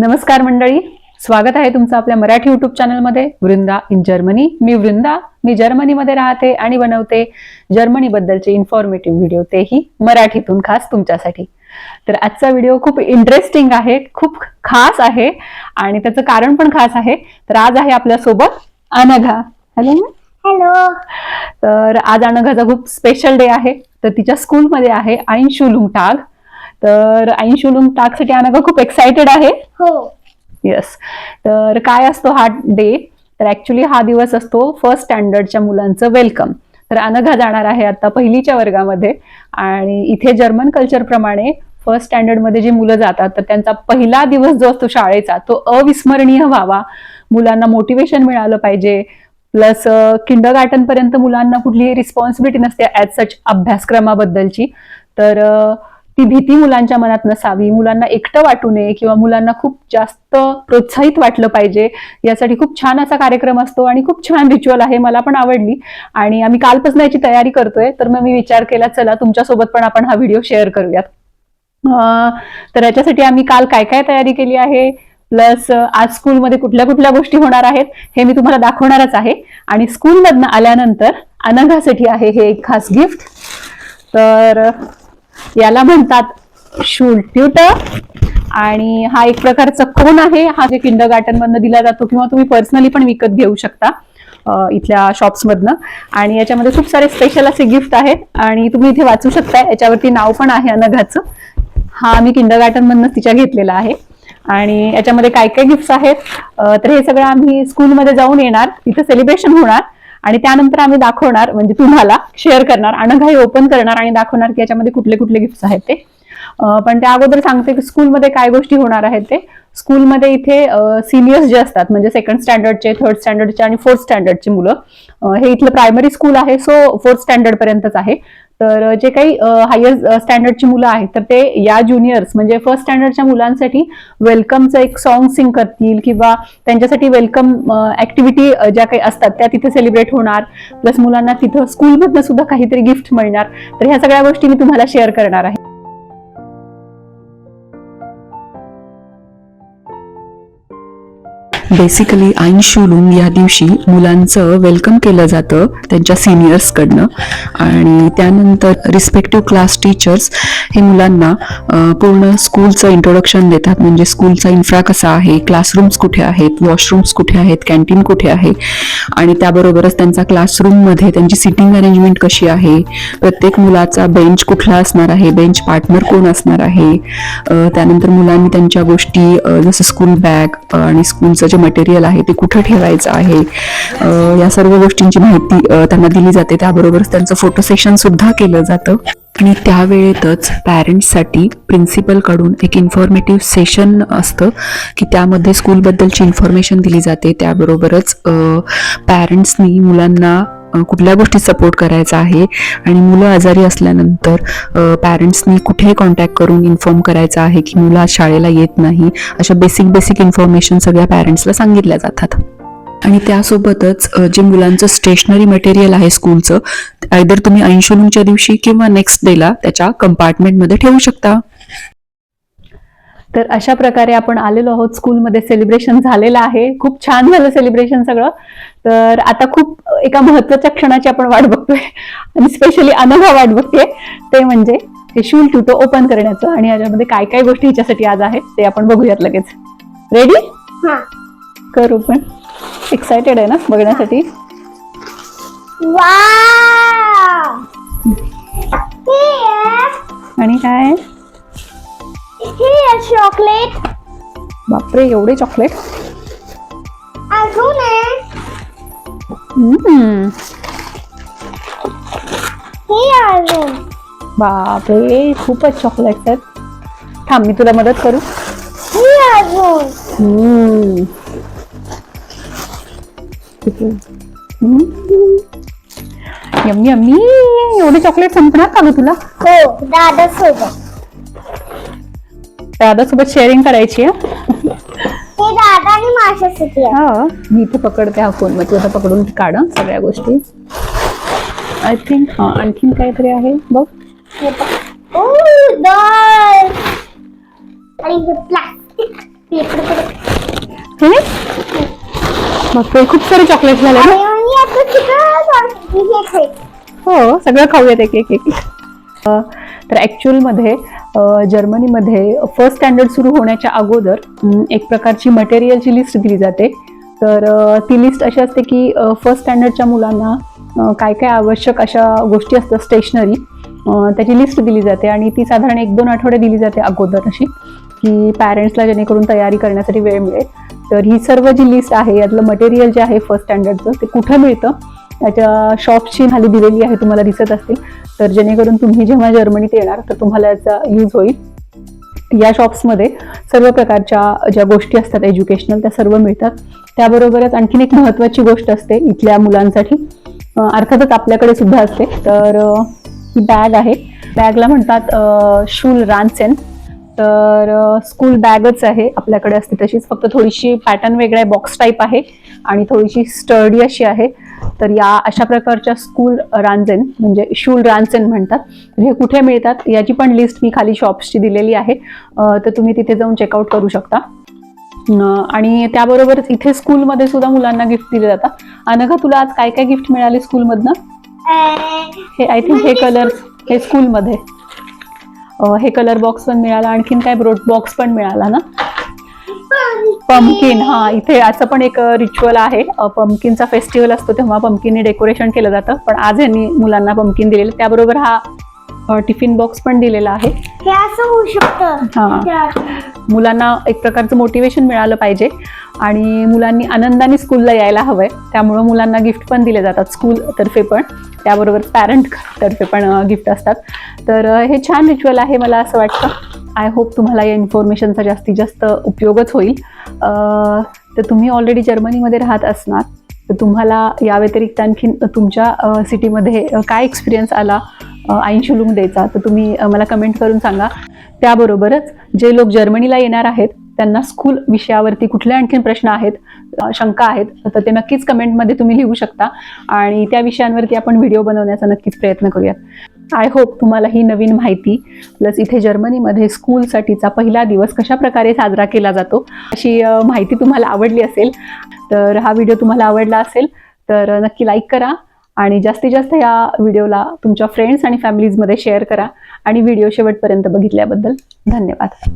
नमस्कार मंडळी. स्वागत आहे तुमचं आपल्या मराठी युट्यूब चॅनलमध्ये वृंदा इन जर्मनी मी वृंदा. मी जर्मनीमध्ये राहते आणि बनवते जर्मनीबद्दलचे इन्फॉर्मेटिव्ह व्हिडिओ तेही मराठीतून खास तुमच्यासाठी. तर आजचा व्हिडिओ खूप इंटरेस्टिंग आहे खूप खास आहे आणि त्याचं कारण पण खास आहे. तर आज आहे आपल्यासोबत अनघा. हॅलो हॅलो तर आज अनघाचा खूप स्पेशल डे आहे. तर तिच्या स्कूलमध्ये आहे आईन शुलुंग टाग तर आईन शुलुंग टागसाठी अनघा खूप एक्साइटेड आहे. हो. येस तर काय असतो हा डे तर ऍक्च्युली हा दिवस असतो फर्स्ट स्टँडर्डच्या मुलांचं वेलकम तर अनघा जाणार आहे आता पहिलीच्या वर्गामध्ये आणि इथे जर्मन कल्चर प्रमाणे फर्स्ट स्टँडर्डमध्ये जी मुलं जातात तर त्यांचा पहिला दिवस जो असतो शाळेचा तो अविस्मरणीय व्हावा. मुलांना मोटिवेशन मिळालं पाहिजे. प्लस किंडर गार्टन पर्यंत मुलांना कुठलीही रिस्पॉन्सिबिलिटी नसते ॲज सच अभ्यासक्रमाबद्दलची. तर अ, ती भीती मुलांच्या मनात नसावी मुलांना एकटं वाटू नये किंवा मुलांना खूप जास्त प्रोत्साहित वाटलं पाहिजे यासाठी खूप छान असा कार्यक्रम असतो आणि खूप छान रिच्युअल आहे मला पण आवडली. आणि आम्ही कालपासून याची तयारी करतोय तर मग मी विचार केला चला तुमच्यासोबत पण आपण हा व्हिडिओ शेअर करूयात. तर याच्यासाठी आम्ही काल काय काय तयारी केली आहे प्लस आज स्कूलमध्ये कुठल्या कुठल्या गोष्टी होणार आहेत हे मी तुम्हाला दाखवणारच आहे. आणि स्कूलमधनं आल्यानंतर अनघासाठी आहे हे एक खास गिफ्ट तर याला म्हणतात शूल आणि हा एक प्रकारचा कोण आहे हा जे किंडर गार्टन मधनं दिला जातो किंवा तुम्ही पर्सनली पण विकत घेऊ शकता इथल्या शॉप्समधनं आणि याच्यामध्ये खूप सारे स्पेशल असे गिफ्ट आहेत आणि तुम्ही इथे वाचू शकताय. याच्यावरती नाव पण आहे अनघाचं. हा मी किंडर गार्टन मधनं तिच्या घेतलेला आहे. आणि याच्यामध्ये काय काय गिफ्ट आहेत तर हे सगळं आम्ही स्कूलमध्ये जाऊन येणार. तिथं सेलिब्रेशन होणार. आणि त्यानंतर आम्ही दाखवणार म्हणजे तुम्हाला शेअर करणार अनघाई ओपन करणार आणि दाखवणार की याच्यामध्ये कुठले कुठले गिफ्ट्स आहेत ते. पण त्या अगोदर सांगते की स्कूलमध्ये काय गोष्टी होणार आहेत ते. स्कूलमध्ये इथे सिनियर्स जे असतात म्हणजे सेकंड स्टँडर्डचे थर्ड स्टँडर्डचे आणि फोर्थ स्टँडर्डची मुलं हे इथलं प्रायमरी स्कूल आहे सो फोर्थ स्टँडर्ड पर्यंतच आहे. तर जे काही हायर स्टँडर्डची मुलं आहेत तर ते या ज्युनियर्स म्हणजे फर्स्ट स्टँडर्डच्या मुलांसाठी वेलकमचं एक सॉन्ग सिंग करतील किंवा त्यांच्यासाठी वेलकम ऍक्टिव्हिटी ज्या काही असतात त्या तिथे सेलिब्रेट होणार. प्लस मुलांना तिथं स्कूलमधनं सुद्धा काहीतरी गिफ्ट मिळणार. तर ह्या सगळ्या गोष्टी मी तुम्हाला शेअर करणार आहे. बेसिकली आईनशुलून या दिवशी मुलांचं वेलकम केलं जातं त्यांच्या सिनियर्सकडनं आणि त्यानंतर रिस्पेक्टिव्ह क्लास टीचर्स हे मुलांना पूर्ण स्कूलचं इंट्रोडक्शन देतात. म्हणजे स्कूलचा इन्फ्रा कसा आहे क्लासरूम्स कुठे आहेत वॉशरूम्स कुठे आहेत कॅन्टीन कुठे आहे? आणि त्याबरोबरच त्यांचा क्लासरूममध्ये त्यांची सिटिंग अरेंजमेंट कशी आहे? प्रत्येक मुलाचा बेंच कुठला असणार आहे? बेंच पार्टनर कोण असणार आहे? त्यानंतर मुलांनी त्यांच्या गोष्टी जसं स्कूल बॅग आणि स्कूलचं जे मटेरियल आहे ते कुठं ठेवायचं आहे? या सर्व गोष्टींची माहिती त्यांना दिली जाते. त्याबरोबरच त्यांचं फोटो सेशन सुद्धा केलं जातं. आणि त्यावेळेतच पॅरेंट्ससाठी प्रिन्सिपलकडून एक इन्फॉर्मेटिव्ह सेशन असतं की त्यामध्ये स्कूलबद्दलची इन्फॉर्मेशन दिली जाते. त्याबरोबरच पॅरेंट्सनी मुलांना कुठल्या गोष्टी सपोर्ट करायचा आहे? आणि मुलं आजारी असल्यानंतर पॅरेंट्सनी कुठे कॉन्टॅक्ट करून इन्फॉर्म करायचा आहे की मुलं आज शाळेला येत नाही? अशा बेसिक बेसिक इन्फॉर्मेशन सगळ्या पॅरेंट्सला सांगितल्या जातात. आणि त्यासोबतच जे मुलांचं स्टेशनरी मटेरियल आहे स्कूलचं आयदर तुम्ही ऐंशोलूंच्या दिवशी किंवा नेक्स्ट डेला त्याच्या कंपार्टमेंटमध्ये ठेवू शकता. तर अशा प्रकारे आपण आलेलो आहोत. स्कूलमध्ये सेलिब्रेशन झालेलं आहे. खूप छान झालं सेलिब्रेशन सगळं. तर आता खूप एका महत्त्वाच्या क्षणाची आपण वाट बघतोय. आणि स्पेशली अनघा वाट बघते ते म्हणजे ते शूल ट्युटो ओपन करण्याचं आणि याच्यामध्ये काय काय गोष्टी हिच्यासाठी आज आहेत ते आपण बघूयात लगेच. रेडी हा. करू पण. एक्सायटेड आहे ना बघण्यासाठी? आणि काय? Here chocolate. बापरे एवढे चॉकलेट अजून. हे अजून. बापरे खूपच चॉकलेट्स आहेत. थांब मी तुला मदत करू. हे अजून. यम्मी यम्मी एवढे चॉकलेट संपणार का तुला? हो दादा सोबत दादासोबत शेअरिंग करायची आहे हे दादा आणि माझ्यासाठी आहे हा मी इथे पकडते हा फोन मग तू आता पकडून काढ हं, सगळ्या गोष्टी आय थिंक हा आणखीन काहीतरी आहे बघ हे बघ. ओ, doll. आणि हे इकडे. हे बापरे खूप सारे चॉकलेट झाले ना आणि आता सगळं हे खायचं. हो सगळं खाऊयात एक एक एक. अ, तर ॲक्च्युअलमध्ये अ, जर्मनीमध्ये फर्स्ट स्टँडर्ड सुरू होण्याच्या अगोदर एक प्रकारची मटेरियलची लिस्ट दिली जाते. तर ती लिस्ट अशी असते की फर्स्ट स्टँडर्डच्या मुलांना काय काय आवश्यक अशा गोष्टी असतात स्टेशनरी त्याची लिस्ट दिली जाते आणि ती साधारण एक दोन आठवडे दिली जाते अगोदर अशी की पॅरेंट्सला जेणेकरून तयारी करण्यासाठी वेळ मिळेल. तर ही सर्व जी लिस्ट आहे यातलं मटेरियल जे आहे फर्स्ट स्टँडर्डचं ते कुठं मिळतं? त्याच्या शॉपची खाली दिलेली आहे तुम्हाला दिसत असतील. तर जेणेकरून तुम्ही जेव्हा जर्मनीत येणार तर तुम्हाला याचा यूज होईल. या शॉप्समध्ये सर्व प्रकारच्या ज्या गोष्टी असतात एज्युकेशनल त्या सर्व मिळतात. त्याबरोबरच आणखीन एक महत्त्वाची गोष्ट असते इथल्या मुलांसाठी. अर्थातच आपल्याकडे सुद्धा असते. तर ही बॅग आहे. बॅगला म्हणतात शूल रानसेन. तर स्कूल बॅगच आहे आपल्याकडे असते तशीच. फक्त थोडीशी पॅटर्न वेगळा आहे बॉक्स टाईप आहे आणि थोडीशी स्टर्डी अशी आहे. तर या अशा प्रकारच्या स्कूल रांजेन म्हणजे शूल रांजेन म्हणतात तर हे कुठे मिळतात याची पण लिस्ट मी खाली शॉप्सची दिलेली आहे. तर तुम्ही तिथे जाऊन चेकआउट करू शकता. आणि त्याबरोबरच इथे स्कूलमध्ये सुद्धा मुलांना गिफ्ट दिले जातात. अनघा तुला आज काय काय गिफ्ट मिळाले स्कूलमधनं हे आय थिंक हे कलर्स हे स्कूलमध्ये हे कलर बॉक्स पण मिळाला आणखीन काय ब्रोड बॉक्स पण मिळाला ना? पंपकिन हा इथे असं पण एक रिच्युअल आहे. पंपकिनचा फेस्टिवल असतो तेव्हा पंपकिनने डेकोरेशन केलं जातं. पण आज यांनी मुलांना पंपकिन दिलेलं. त्याबरोबर हा टिफिन बॉक्स पण दिलेला आहे. हे असं होऊ शकतं. हा. मुलांना एक प्रकारचं मोटिवेशन मिळालं पाहिजे. आणि मुलांनी आनंदाने स्कूलला यायला हवंय. त्यामुळं मुलांना गिफ्ट पण दिले जातात स्कूल तर्फे पण. त्याबरोबर पॅरेंट तर्फे पण गिफ्ट असतात. तर हे छान रिच्युअल आहे मला असं वाटतं. आय होप तुम्हाला या इन्फॉर्मेशनचा जास्तीत जास्त उपयोगच होईल. तर तुम्ही ऑलरेडी जर्मनीमध्ये राहत असणार. तर तुम्हाला या व्यतिरिक्त आणखीन तुमच्या सिटीमध्ये काय एक्सपिरियन्स आला आईनशुलुंग द्यायचा? तर तुम्ही मला कमेंट करून सांगा. त्याबरोबरच जे लोक जर्मनीला येणार आहेत त्यांना स्कूल विषयावरती कुठले आणखीन प्रश्न आहेत शंका आहेत तर ते नक्कीच कमेंटमध्ये तुम्ही लिहू शकता. आणि त्या विषयांवरती आपण व्हिडिओ बनवण्याचा नक्कीच प्रयत्न करूयात. आय होप तुम्हाला ही नवीन माहिती प्लस इथे जर्मनीमध्ये स्कूलसाठीचा पहिला दिवस कशा प्रकारे साजरा केला जातो अशी माहिती तुम्हाला आवडली असेल तर हा व्हिडिओ तुम्हाला आवडला असेल तर नक्की लाईक करा आणि जास्तीत जास्त या व्हिडिओला तुमच्या फ्रेंड्स आणि फॅमिलीजमध्ये शेअर करा आणि व्हिडिओ शेवटपर्यंत बघितल्याबद्दल धन्यवाद.